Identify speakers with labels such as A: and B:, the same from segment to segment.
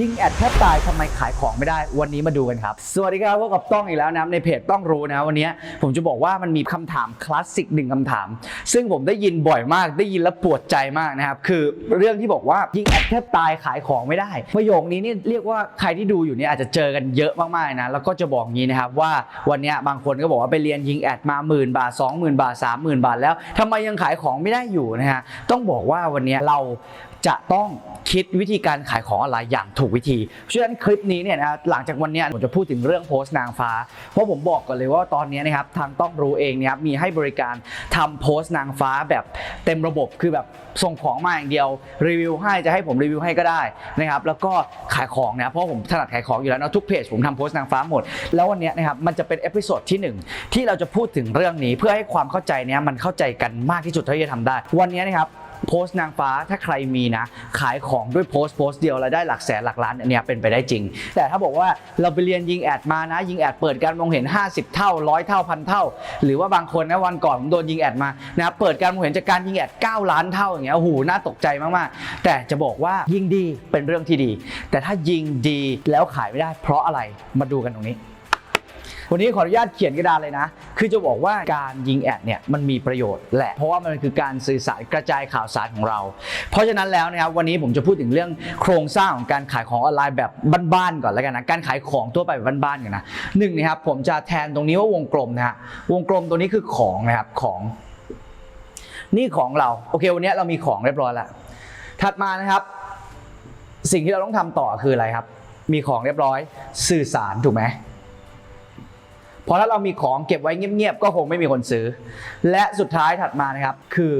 A: ยิงแอดแทบตายทำไมขายของไม่ได้ วันนี้มาดูกันครับ สวัสดีครับพบกับต้องอีกแล้วนะในเพจต้องรู้นะวันนี้ผมจะบอกว่ามันมีคำถามคลาสสิกหนึ่งคำถาม ซึ่งผมได้ยินบ่อยมากได้ยินแล้วปวดใจมากนะครับ คือเรื่องที่บอกว่ายิงแอดแทบตายขายของไม่ได้ ประโยคนี้นี่เรียกว่าใครที่ดูอยู่เนี่ยอาจจะเจอกันเยอะมากๆนะแล้วก็จะบอกงี้นะครับว่าวันนี้บางคนก็บอกว่าไปเรียนยิงแอดมาหมื่นบาท 20,000 บาท 30,000 บาทแล้วทำไมยังขายของไม่ได้อยู่นะฮะต้องบอกว่าวันนี้เรา จะต้องคิดวิธีการขายของออนไลน์อย่างถูกวิธี เพราะฉะนั้นคลิปนี้เนี่ยนะหลังจากวันนี้ผมจะพูดถึงเรื่องโพสต์นางฟ้า เพราะผมบอกก่อนเลยว่าตอนนี้นะครับทางต้องรู้เองเนี่ยครับมีให้บริการทำโพสต์นางฟ้าแบบเต็มระบบคือแบบส่งของมาอย่างเดียวรีวิวให้จะให้ผมรีวิวให้ก็ได้นะครับแล้วก็ขายของนะเพราะผมถนัดขายของอยู่แล้วนะทุกเพจผมทำโพสต์นางฟ้าหมด แล้ววันนี้นะครับมันจะเป็นเอพิโซดที่หนึ่งที่เราจะพูดถึงเรื่องนี้เพื่อให้ความเข้าใจเนี้ยมันเข้าใจกันมากที่สุดเท่าที่จะทำได้ วันนี้นะครับ โพสต์นางฟ้าถ้าใครมีนะ ขายของด้วยโพสต์โพสต์เดียวแล้วได้หลักแสนหลักล้านอันเนี้ยเป็นไปได้จริง แต่ถ้าบอกว่าเราไปเรียนยิงแอดมานะยิงแอดเปิดการมองเห็น 50 เท่าร้อยเท่าพันเท่า หรือว่าบางคนนะวันก่อนผมโดนยิงแอดมานะเปิดการมองเห็นจากการยิงแอด 9 ล้านเท่าอย่างเงี้ยโอ้โหน่าตกใจมากๆ แต่จะบอกว่ายิงดีเป็นเรื่องที่ดี แต่ถ้ายิงดีแล้วขายไม่ได้ เพราะอะไรมาดูกันตรงนี้ วันนี้ขออนุญาตเขียนกระดานเลยนะ คือจะบอกว่าการยิงแอดเนี่ยมันมีประโยชน์แหละ เพราะว่ามันคือการสื่อสารกระจายข่าวสารของเรา เพราะฉะนั้นแล้วนะครับวันนี้ผมจะพูดถึงเรื่องโครงสร้างของการขายของออนไลน์แบบบ้านๆก่อนแล้วกันนะ การขายของทั่วไปแบบบ้านๆก่อนนะหนึ่งนะครับผมจะแทนตรงนี้ว่าวงกลมนะฮะ วงกลมตัวนี้คือของนะครับของนี่ของเรา โอเค วันนี้เรามีของเรียบร้อยแล้ว ถัดมานะครับ สิ่งที่เราต้องทำต่อคืออะไรครับ มีของเรียบร้อย สื่อสารถูกไหม เพราะถ้าเรามีของเก็บไว้เงียบๆก็คงไม่มีคนซื้อ และสุดท้ายถัดมานะครับคือ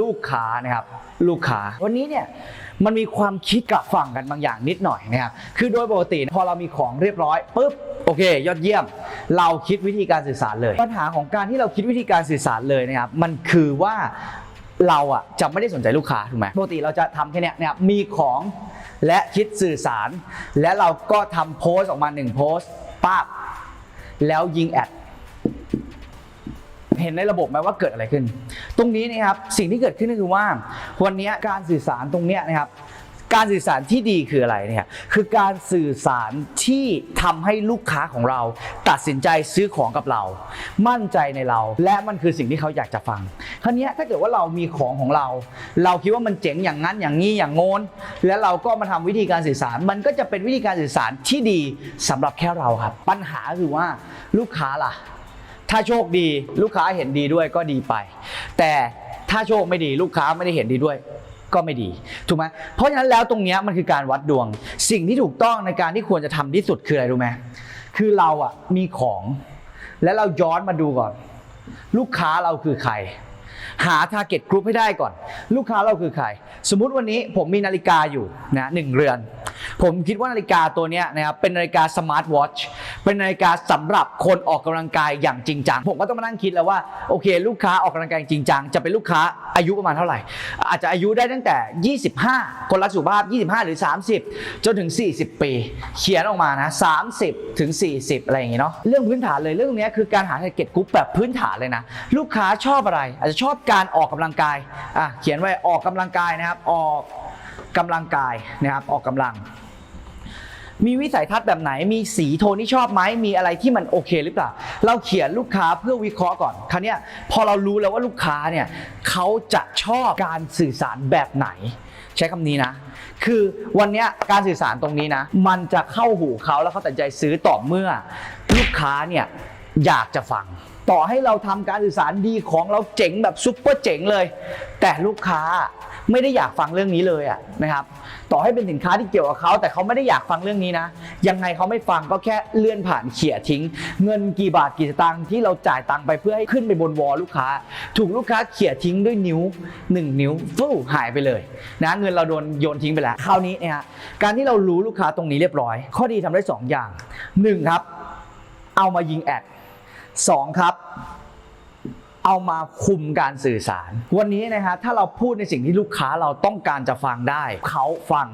A: ลูกค้านะครับลูกค้าวันนี้เนี่ยมันมีความคิดกับฝั่งกันบางอย่างนิดหน่อยนะครับคือโดยปกติพอเรามีของเรียบร้อยปุ๊บโอเค ยอดเยี่ยม เราคิดวิธีการสื่อสารเลย ปัญหาของการที่เราคิดวิธีการสื่อสารเลยนะครับมันคือว่าเราอะจะไม่ได้สนใจลูกค้าถูกไหมปกติเราจะทำแค่นี้นะครับมีของและคิดสื่อสาร และเราก็ทำโพสต์ออกมาหนึ่งโพสต์ปั๊บ แล้วยิงแอดเห็นในระบบไหมว่าเกิดอะไรขึ้น ตรงนี้นะครับสิ่งที่เกิดขึ้นก็คือว่าวันนี้การสื่อสารตรงเนี้ยนะครับ การสื่อสารที่ดีคืออะไรเนี่ยคือการสื่อสารที่ทำให้ลูกค้าของเรา ตัดสินใจซื้อของกับเรา มั่นใจในเรา และมันคือสิ่งที่เขาอยากจะฟังคราวนี้ถ้าเกิดว่าเรามีของของเรา เราคิดว่ามันเจ๋งอย่างนั้นอย่างนี้อย่างโน้นแล้วเราก็มาทำวิธีการสื่อสาร มันก็จะเป็นวิธีการสื่อสารที่ดีสำหรับแค่เราครับ ปัญหาคือว่าลูกค้าล่ะ ถ้าโชคดีลูกค้าเห็นดีด้วยก็ดีไป แต่ถ้าโชคไม่ดีลูกค้าไม่ได้เห็นดีด้วย ก็ไม่ดีถูกไหมเพราะฉะนั้นแล้วตรงเนี้ยมันคือการวัดดวง สิ่งที่ถูกต้องในการที่ควรจะทำที่สุดคืออะไรรู้ไหมคือเราอะมีของ แล้วเราย้อนมาดูก่อน ลูกค้าเราคือใคร หา t a r g e t group ให้ได้ก่อน ลูกค้าเราคือใคร สมมุติวันนี้ผมมีนาฬิกาอยู่นะหนึ่งเรือน ผมคิดว่านาฬิกาตัวนี้นะครับเป็นนาฬิกาสมาร์ทวอชเป็นนาฬิกาสำหรับคนออกกำลังกายอย่างจริงจังผมก็ต้องมานั่งคิดแล้วว่าโอเค ลูกค้าออกกำลังกายจริงจังจะเป็นลูกค้าอายุประมาณเท่าไหร่ อาจจะอายุได้ตั้งแต่ 25 คนรักสุขภาพ 25 หรือ 30 จนถึง 40 ปี เขียนออกมานะ30 ถึง 40 อะไรอย่างเงี้เนาะเรื่องพื้นฐานเลยเรื่องนี้คือการหา target group แบบพื้นฐานเลยนะลูกค้าชอบอะไรอาจจะชอบอบการออกกำลังกายอะเขียนไว้ออกกำลังกายนะครับ ออกกำลังกายนะครับ ออกกำลัง มีวิสัยทัศน์แบบไหน มีสีโทนที่ชอบไหมมีอะไรที่มันโอเคหรือเปล่า เราเขียนลูกค้าเพื่อวิเคราะห์ก่อน คราวนี้พอเรารู้แล้วว่าลูกค้าเนี่ยเขาจะชอบการสื่อสารแบบไหนใช้คำนี้นะ คือวันนี้การสื่อสารตรงนี้นะ มันจะเข้าหูเขาแล้วเขาตัดใจซื้อต่อเมื่อ ลูกค้าเนี่ย อยากจะฟัง ต่อให้เราทำการสื่อสารดีของเราเจ๋งแบบซุปเปอร์เจ๋งเลย แต่ลูกค้าไม่ได้อยากฟังเรื่องนี้เลยอะนะครับ ต่อให้เป็นสินค้าที่เกี่ยวกับเขาแต่เขาไม่ได้อยากฟังเรื่องนี้นะ ยังไงเขาไม่ฟังก็แค่เลื่อนผ่านเขี่ยทิ้ง เงินกี่บาทกี่สตางค์ที่เราจ่ายตังค์ไปเพื่อให้ขึ้นไปบนวอลลูกค้า ถูกลูกค้าเขี่ยทิ้งด้วยนิ้ว 1 นิ้วฟู่หายไปเลยนะเงินเราโดนโยนทิ้งไปแล้วคราวนี้เนี่ยการที่เรารู้ลูกค้าตรงนี้เรียบร้อย ข้อดีทำได้สองอย่างหนึ่งครับ เอามายิงแอด สองครับ เอามาคุมการสื่อสาร วันนี้นะฮะถ้าเราพูดในสิ่งที่ลูกค้าเราต้องการจะฟังได้ เขาฟัง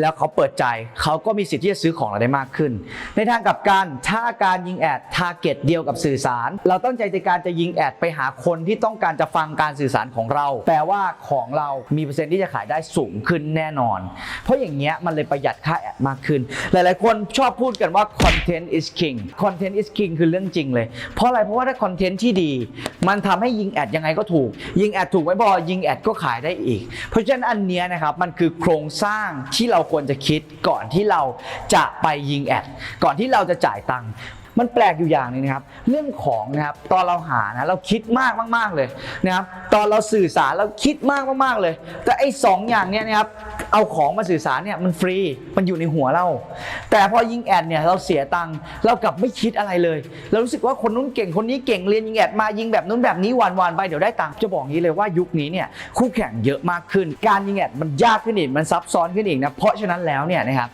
A: แล้วเขาเปิดใจเขาก็มีสิทธิ์ที่จะซื้อของเราได้มากขึ้น ในทางกลับกันถ้าการยิงแอดทาร์เก็ตเดียวกับสื่อสาร เราตั้งใจในการจะยิงแอดไปหาคนที่ต้องการจะฟังการสื่อสารของเรา แปลว่าของเรามีเปอร์เซ็นต์ที่จะขายได้สูงขึ้นแน่นอน เพราะอย่างเงี้ยมันเลยประหยัดค่าแอดมากขึ้น หลายๆ คนชอบพูดกันว่า content is king content is king คือเรื่องจริงเลย เพราะอะไรเพราะว่าถ้าคอนเทนต์ที่ดี มันทำให้ยิงแอดยังไงก็ถูก ยิงแอดถูกไม่พอยิงแอดก็ขายได้อีก เพราะฉะนั้นอันเนี้ยนะครับมันคือโครงสร้างที่เราเราควรจะคิดก่อนที่เราจะไปยิงแอด ก่อนที่เราจะจ่ายตังค์มันแปลกอยู่อย่างนึงนะครับ เรื่องของนะครับตอนเราหานะเราคิดมากมากๆเลยนะครับ ตอนเราสื่อสารเราคิดมากมากๆเลย แต่ไอ้สองอย่างเนี้ยนะครับ เอาของมาสื่อสารเนี่ยมันฟรี มันอยู่ในหัวเรา แต่พอยิงแอดเนี่ยเราเสียตังค์เรากลับไม่คิดอะไรเลย เรารู้สึกว่าคนนู้นเก่งคนนี้เก่งเรียนยิงแอดมายิงแบบนู้นแบบนี้วันวันๆไปเดี๋ยวได้ตังค์จะบอกงี้เลยว่ายุคนี้เนี่ยคู่แข่งเยอะมากขึ้น การยิงแอดมันยากขึ้นอีกมันซับซ้อนขึ้นอีกนะเพราะฉะนั้นแล้วเนี่ยนะครับ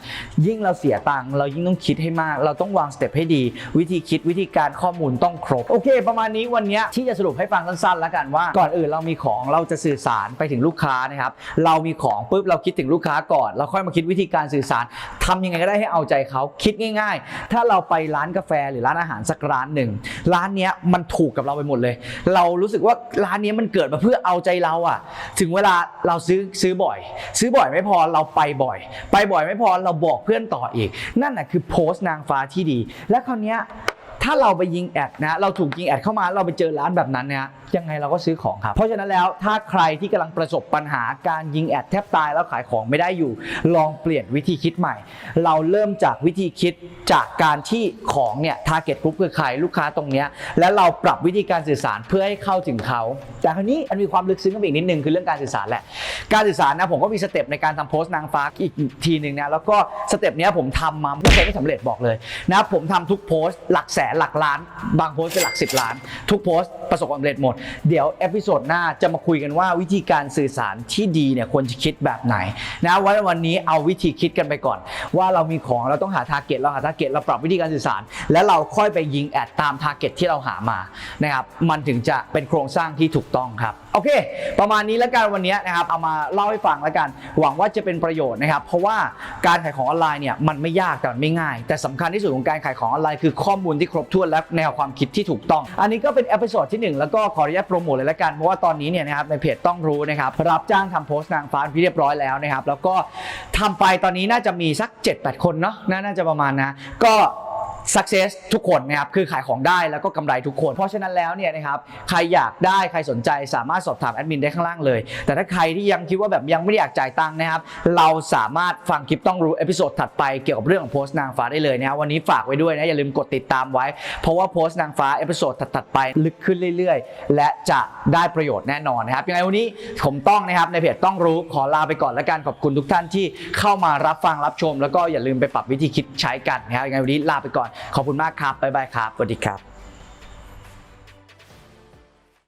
A: ยิ่งเราเสียตังค์เรายิ่งต้องคิดให้มาก เราต้องวางสเต็ปให้ดี วิธีคิดวิธีการข้อมูลต้องครบโอเค ประมาณนี้วันเนี้ยที่จะสรุปให้ฟังสั้นๆแล้วกันว่า ก่อนอื่นเรามีของเราจะสื่อสารไปถึงลูกค้านะครับเรามีของปุ๊บเราคิดถึงลูกค้าก่อนเราค่อยมาคิดวิธีการสื่อสารทำยังไงก็ได้ให้เอาใจเขาคิดง่าย ๆ ถ้าเราไปร้านกาแฟหรือร้านอาหารสักร้านหนึ่งร้านนี้มันถูกกับเราไปหมดเลย เรารู้สึกว่าร้านนี้มันเกิดมาเพื่อเอาใจเราอะถึงเวลาเราซื้อซื้อบ่อย ซื้อบ่อยไม่พอเราไปบ่อย ไปบ่อยไม่พอเราบอกเพื่อนต่ออีก นั่นน่ะคือโพสต์นางฟ้าที่ดี และคราวเนี้ย ถ้าเราไปยิงแอดนะเราถูกยิงแอดเข้ามาเราไปเจอร้านแบบนั้นเนี่ยยังไงเราก็ซื้อของครับเพราะฉะนั้นแล้วถ้าใครที่กำลังประสบปัญหาการยิงแอดแทบตายแล้วขายของไม่ได้อยู่ ลองเปลี่ยนวิธีคิดใหม่ เราเริ่มจากวิธีคิดจากการที่ของเนี่ยทาร์เก็ตกลุ่มคือใครลูกค้าตรงเนี้ยแล้วเราปรับวิธีการสื่อสารเพื่อให้เข้าถึงเขาแต่คราวนี้มันมีความลึกซึ้งกันอีกนิดนึงคือเรื่องการสื่อสารแหละ การสื่อสารนะผมก็มีสเต็ปในการทำโพสต์นางฟ้าอีกทีหนึ่งนะแล้วก็สเต็ปเนี้ยผมทำมาไม่เคยไม่สำเร็จบอกเลยนะผมทำทุกโพสต์หลักแสนหลักล้าน บางโพสเป็นหลัก 10 ล้าน ทุกโพสประสบความสำเร็จหมด เดี๋ยวเอพิโซดหน้าจะมาคุยกันว่าวิธีการสื่อสารที่ดีเนี่ยควรจะคิดแบบไหนนะวันวันนี้เอาวิธีคิดกันไปก่อน ว่าเรามีของเราต้องหาทาร์เก็ตเราหาทาร์เก็ตเราปรับวิธีการสื่อสาร แล้วเราค่อยไปยิงแอดตามทาร์เก็ตที่เราหามานะครับมันถึงจะเป็นโครงสร้างที่ถูกต้องครับโอเค ประมาณนี้แล้วกันวันนี้นะครับเอามาเล่าให้ฟังแล้วกัน หวังว่าจะเป็นประโยชน์นะครับ เพราะว่าการขายของออนไลน์เนี่ยมันไม่ยากแต่มันไม่ง่าย แต่สำคัญที่สุดของการขายของออนไลน์คือข้อมูลที่ครบถ้วนและแนวความคิดที่ถูกต้อง อันนี้ก็เป็นเอพิโซดที่หนึ่งแล้วก็ขออนุญาตโปรโมทเลยละกันเพราะว่าตอนนี้เนี่ยนะครับในเพจต้องรู้นะครับรับจ้างทำโพสต์นางฟ้าพี่เรียบร้อยแล้วนะครับแล้วก็ทำไปตอนนี้น่าจะมีสัก 7-8 คนเนาะน่าจะประมาณนะก็ success ทุกคนนะครับคือขายของได้แล้วก็กำไรทุกคน เพราะฉะนั้นแล้วเนี่ยนะครับใครอยากได้ใครสนใจสามารถสอบถามแอดมินได้ข้างล่างเลย แต่ถ้าใครที่ยังคิดว่าแบบยังไม่ได้อยากจ่ายตังค์นะครับเราสามารถฟังคลิปต้องรู้เอพิโซดถัดไปเกี่ยวกับเรื่องของโพสต์นางฟ้าได้เลยนะครับวันนี้ฝากไว้ด้วยนะอย่าลืมกดติดตามไว้ เพราะว่าโพสต์นางฟ้าเอพิโซดถัดๆไปลึกขึ้นเรื่อย ๆ และจะได้ประโยชน์แน่นอนนะครับยังไงวันนี้ผมต้องนะครับในเพจต้องรู้ขอลาไปก่อนแล้วกันขอบคุณทุกท่านที่เข้ามารับฟังรับชม แล้วก็อย่าลืมไปปรับวิธีคิดใช้กันนะครับยังไงวันนี้ลาไปก่อนขอบคุณมากครับบ๊ายบายครับสวัสดีครับ